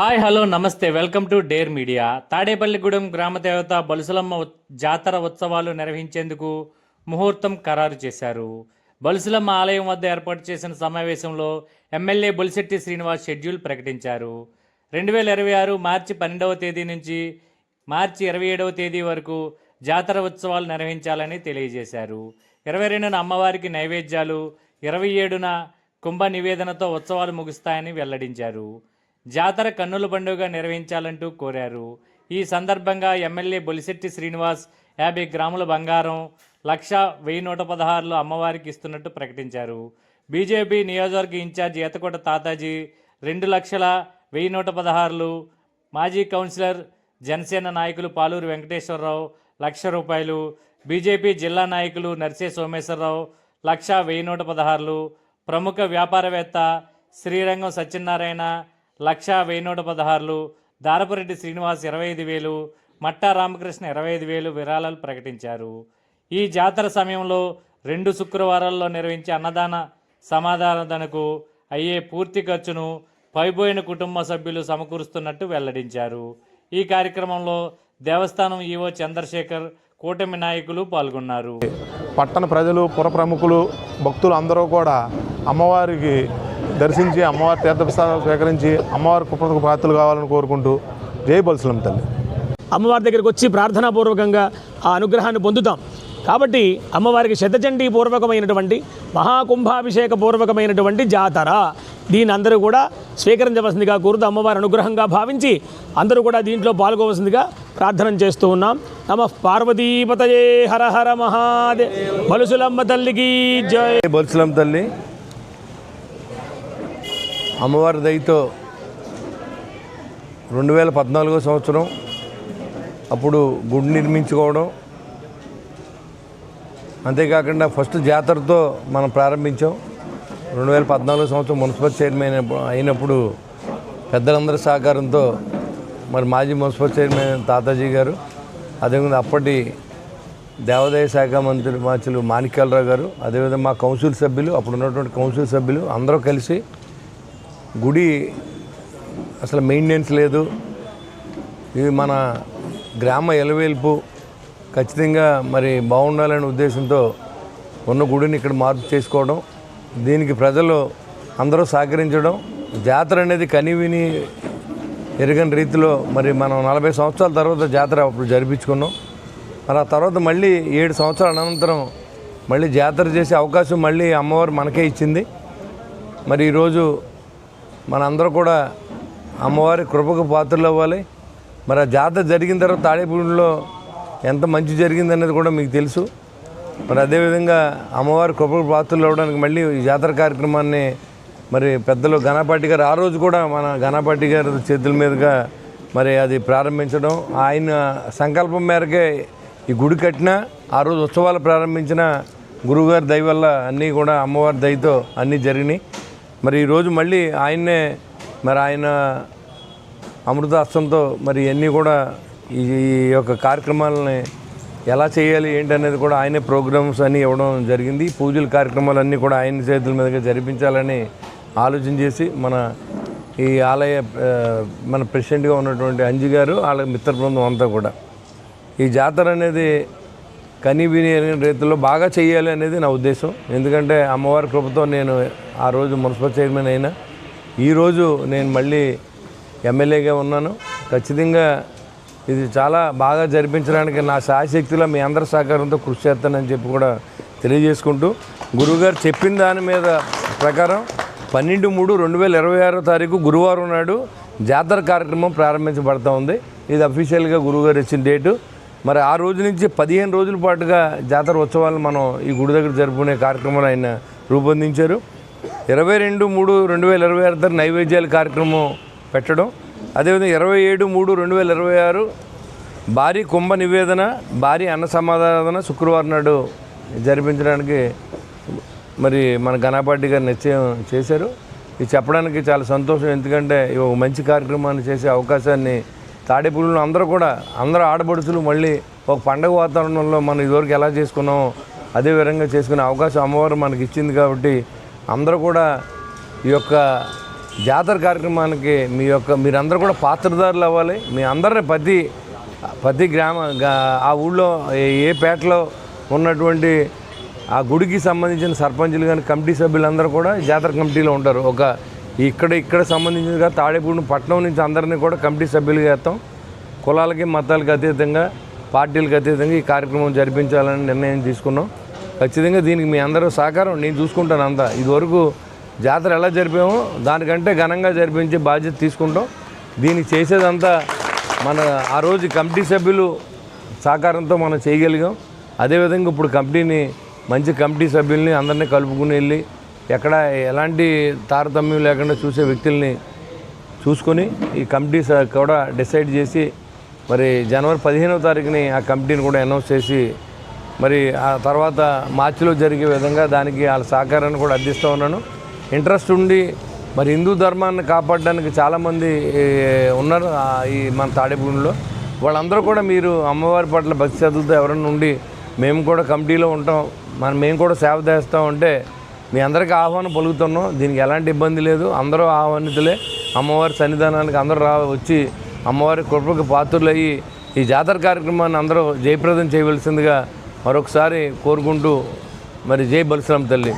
Hi hello నమస్తే. Welcome to dare media. Tadepalligudem గ్రామ దేవత బలుసులమ్మ జాతర ఉత్సవాలు నిర్వహించేందుకు ముహూర్తం ఖరారు చేశారు. బలుసులమ్మ ఆలయం వద్ద ఏర్పాటు చేసిన సమావేశంలో ఎమ్మెల్యే బొలిశెట్టి శ్రీనివాస్ షెడ్యూల్ ప్రకటించారు. రెండు వేల ఇరవై ఆరు మార్చి పన్నెండవ తేదీ నుంచి మార్చి ఇరవై ఏడవ తేదీ వరకు జాతర ఉత్సవాలు నిర్వహించాలని తెలియజేశారు. ఇరవై రెండున అమ్మవారికి నైవేద్యాలు ఇరవై ఏడున కుంభ నివేదనతో ఉత్సవాలు ముగుస్తాయని వెల్లడించారు. జాతర కన్నుల పండుగ నిర్వహించాలంటూ కోరారు. ఈ సందర్భంగా ఎమ్మెల్యే బొలిశెట్టి శ్రీనివాస్ యాభై గ్రాముల బంగారం లక్ష వెయ్యి నూట పదహారులు అమ్మవారికి ఇస్తున్నట్టు ప్రకటించారు. బీజేపీ నియోజకవర్గ ఇన్ఛార్జ్ ఏతకోట తాతాజీ రెండు లక్షల వెయ్యి నూట పదహారులు మాజీ కౌన్సిలర్ జనసేన నాయకులు పాలూరు వెంకటేశ్వరరావు లక్ష రూపాయలు బీజేపీ జిల్లా నాయకులు నర్సే సోమేశ్వరరావు లక్ష వెయ్యి నూట పదహారులు ప్రముఖ వ్యాపారవేత్త శ్రీరంగం సత్యనారాయణ లక్ష వెయ్యి నూట పదహారులు దారపురెడ్డి శ్రీనివాస్ ఇరవై ఐదు వేలు మట్టా రామకృష్ణ ఇరవై ఐదు వేలు విరాళాలు ప్రకటించారు. ఈ జాతర సమయంలో రెండు శుక్రవారాల్లో నిర్వహించే అన్నదాన సమాధానకు అయ్యే పూర్తి ఖర్చును పైపోయిన కుటుంబ సభ్యులు సమకూరుస్తున్నట్టు వెల్లడించారు. ఈ కార్యక్రమంలో దేవస్థానం ఈవో చంద్రశేఖర్ కూటమి నాయకులు పాల్గొన్నారు. పట్టణ ప్రజలు పుర ప్రముఖులు భక్తులు అందరూ కూడా అమ్మవారికి దర్శించి అమ్మవారి తీర్థప్రసాదాలు స్వీకరించి అమ్మవారి కృపకు పాత్రలు కావాలని కోరుకుంటూ జై బల్సులం తల్లి. అమ్మవారి దగ్గరికి వచ్చి ప్రార్థనాపూర్వకంగా ఆ అనుగ్రహాన్ని పొందుతాం. కాబట్టి అమ్మవారికి శతచండీ పూర్వకమైనటువంటి మహాకుంభాభిషేక పూర్వకమైనటువంటి జాతర. దీని అందరూ కూడా స్వీకరించవలసిందిగా కోరుతూ అమ్మవారి అనుగ్రహంగా భావించి అందరూ కూడా దీంట్లో పాల్గొవలసిందిగా ప్రార్థన చేస్తూ ఉన్నాం. నమ పార్వతీపతయే హర హర మహాదే బలుసులమ్మ తల్లికి జయ బొత్సలం తల్లి. అమ్మవారి దయతో రెండు వేల పద్నాలుగో సంవత్సరం అప్పుడు గుడి నిర్మించుకోవడం. అంతేకాకుండా ఫస్ట్ జాతరతో మనం ప్రారంభించాం. రెండు వేల పద్నాలుగో సంవత్సరం మున్సిపల్ చైర్మన్ అయినప్పుడు- అయినప్పుడు పెద్దలందరి సహకారంతో మరి మాజీ మున్సిపల్ చైర్మన్ తాతాజీ గారు అదేవిధంగా అప్పటి దేవాదాయ శాఖ మంత్రి మార్చులు మాణిక్యాలరావు గారు అదేవిధంగా మా కౌన్సిల్ సభ్యులు అప్పుడు ఉన్నటువంటి కౌన్సిల్ సభ్యులు అందరూ కలిసి గుడి అసలు మెయింటెనెన్స్ లేదు. ఇది మన గ్రామ ఎలవేల్పు. ఖచ్చితంగా మరి బాగుండాలనే ఉద్దేశంతో ఉన్న గుడిని ఇక్కడ మార్పు చేసుకోవడం దీనికి ప్రజలు అందరూ సహకరించడం జాతర అనేది కనివిని ఎరగని రీతిలో మరి మనం నలభై సంవత్సరాల తర్వాత జాతర అప్పుడు జరిపించుకున్నాం. మరి ఆ తర్వాత మళ్ళీ ఏడు సంవత్సరాల అనంతరం మళ్ళీ జాతర చేసే అవకాశం మళ్ళీ అమ్మవారు మనకే ఇచ్చింది. మరి ఈరోజు మనందరూ కూడా అమ్మవారి కృపకు పాత్రలు అవ్వాలి. మరి ఆ జాతర జరిగిన తర్వాత తాడేపూడిలో ఎంత మంచి జరిగింది అనేది కూడా మీకు తెలుసు. మరి అదేవిధంగా అమ్మవారి కృపకు పాత్రలు అవ్వడానికి మళ్ళీ ఈ జాతర కార్యక్రమాన్ని మరి పెద్దలు ఘనపాటి గారు ఆ రోజు కూడా మన ఘనపాటి గారి చేతుల మీదుగా మరి అది ప్రారంభించడం. ఆయన సంకల్పం మేరకే ఈ గుడి కట్టిన ఆ రోజు ఉత్సవాలు ప్రారంభించిన గురువుగారి దయ వల్ల అన్నీ కూడా అమ్మవారి దయతో అన్నీ జరిగినాయి. మరి ఈరోజు మళ్ళీ ఆయన్నే మరి ఆయన అమృతాస్త్రంతో మరి ఇవన్నీ కూడా ఈ ఈ యొక్క కార్యక్రమాలని ఎలా చేయాలి ఏంటి అనేది కూడా ఆయనే ప్రోగ్రామ్స్ అన్నీ ఇవ్వడం జరిగింది. పూజల కార్యక్రమాలు అన్నీ కూడా ఆయన చేతుల మీదుగా జరిపించాలని ఆలోచన చేసి మన ఈ ఆలయ మన ప్రెసిడెంట్గా ఉన్నటువంటి అంజు గారు వాళ్ళ మిత్ర బృందం అంతా కూడా. ఈ జాతర అనేది కని విని రీతిలో బాగా చేయాలి అనేది నా ఉద్దేశం. ఎందుకంటే అమ్మవారి కృపతో నేను ఆ రోజు మున్సిపల్ చైర్మన్ అయినా ఈరోజు నేను మళ్ళీ ఎమ్మెల్యేగా ఉన్నాను. ఖచ్చితంగా ఇది చాలా బాగా జరిపించడానికి నా శాశక్తిలో మీ అందరి సహకారంతో కృషి చేస్తానని చెప్పి కూడా తెలియజేసుకుంటూ గురువుగారు చెప్పిన దాని మీద ప్రకారం పన్నెండు మూడు రెండు వేల ఇరవై ఆరో తారీఖు గురువారం నాడు జాతర కార్యక్రమం ప్రారంభించబడతా ఉంది. ఇది అఫీషియల్గా గురువుగారు ఇచ్చిన డేటు. మరి ఆ రోజు నుంచి పదిహేను రోజుల పాటుగా జాతర ఉత్సవాలు మనం ఈ గుడి దగ్గర జరుపుకునే కార్యక్రమాలు ఆయన రూపొందించారు. ఇరవై రెండు మూడు రెండు వేల ఇరవై ఆరు తారీఖు నైవేద్యాల కార్యక్రమం పెట్టడం అదేవిధంగా ఇరవై ఏడు మూడు రెండు వేల ఇరవై ఆరు భారీ కుంభ నివేదన భారీ అన్న సమాధాన శుక్రవారం నాడు జరిపించడానికి మరి మన ఘనపాటి గారు నిశ్చయం చేశారు. ఇది చెప్పడానికి చాలా సంతోషం ఎందుకంటే ఈ ఒక మంచి కార్యక్రమాన్ని చేసే అవకాశాన్ని తాడేపూడిలో అందరూ కూడా అందరూ ఆడపడుచులు మళ్ళీ ఒక పండగ వాతావరణంలో మనం ఇదివరకు ఎలా చేసుకున్నామో అదే విధంగా చేసుకునే అవకాశం అమ్మవారు మనకి ఇచ్చింది కాబట్టి అందరూ కూడా ఈ యొక్క జాతర కార్యక్రమానికి మీ యొక్క మీరందరూ కూడా పాత్రదారులు అవ్వాలి. మీ అందరిని ప్రతి ప్రతి గ్రామ ఆ ఊళ్ళో ఏ- ఏ పేటలో ఉన్నటువంటి ఆ గుడికి సంబంధించిన సర్పంచులు కానీ కమిటీ సభ్యులందరూ కూడా జాతర కమిటీలో ఉంటారు. ఒక ఇక్కడ ఇక్కడ సంబంధించిన తాడేపూడి పట్టణం నుంచి అందరినీ కూడా కమిటీ సభ్యులుగా చేస్తాం. కులాలకి మతాలకు అతీతంగా పార్టీలకు అతీతంగా ఈ కార్యక్రమం జరిపించాలని నిర్ణయం తీసుకున్నాం. ఖచ్చితంగా దీనికి మీ అందరూ సహకారం. నేను చూసుకుంటాను అంతా. ఇదివరకు జాతర ఎలా జరిపామో దానికంటే ఘనంగా జరిపించే బాధ్యత తీసుకుంటాం. దీనికి చేసేదంతా మన ఆ రోజు కమిటీ సభ్యులు సహకారంతో మనం చేయగలిగాం. అదేవిధంగా ఇప్పుడు కమిటీని మంచి కమిటీ సభ్యుల్ని అందరినీ కలుపుకుని వెళ్ళి ఎక్కడ ఎలాంటి తారతమ్యం లేకుండా చూసే వ్యక్తుల్ని చూసుకొని ఈ కమిటీస్ కూడా డిసైడ్ చేసి మరి జనవరి పదిహేనవ తారీఖుని ఆ కమిటీని కూడా అనౌన్స్ చేసి మరి ఆ తర్వాత మార్చిలో జరిగే విధంగా దానికి వాళ్ళ సహకారాన్ని కూడా అందిస్తూ ఉన్నాను. ఇంట్రెస్ట్ ఉండి మరి హిందూ ధర్మాన్ని కాపాడడానికి చాలామంది ఉన్నారు ఈ మన తాడేపూడిలో వాళ్ళందరూ కూడా మీరు అమ్మవారి పట్ల భక్తి శ్రద్ధలతో ఎవరైనా ఉండి మేము కూడా కమిటీలో ఉంటాం. మనం మేము కూడా సేవ చేస్తాం అంటే మీ అందరికీ ఆహ్వానం పలుకుతున్నాం. దీనికి ఎలాంటి ఇబ్బంది లేదు. అందరూ ఆహ్వానితులే. అమ్మవారి సన్నిధానానికి అందరూ రా వచ్చి అమ్మవారి కృపకు పాత్రులయ్యి ఈ జాతర కార్యక్రమాన్ని అందరూ జయప్రదం చేయవలసిందిగా మరొకసారి కోరుకుంటూ మరి జై బలశ్రామ్ తల్లి.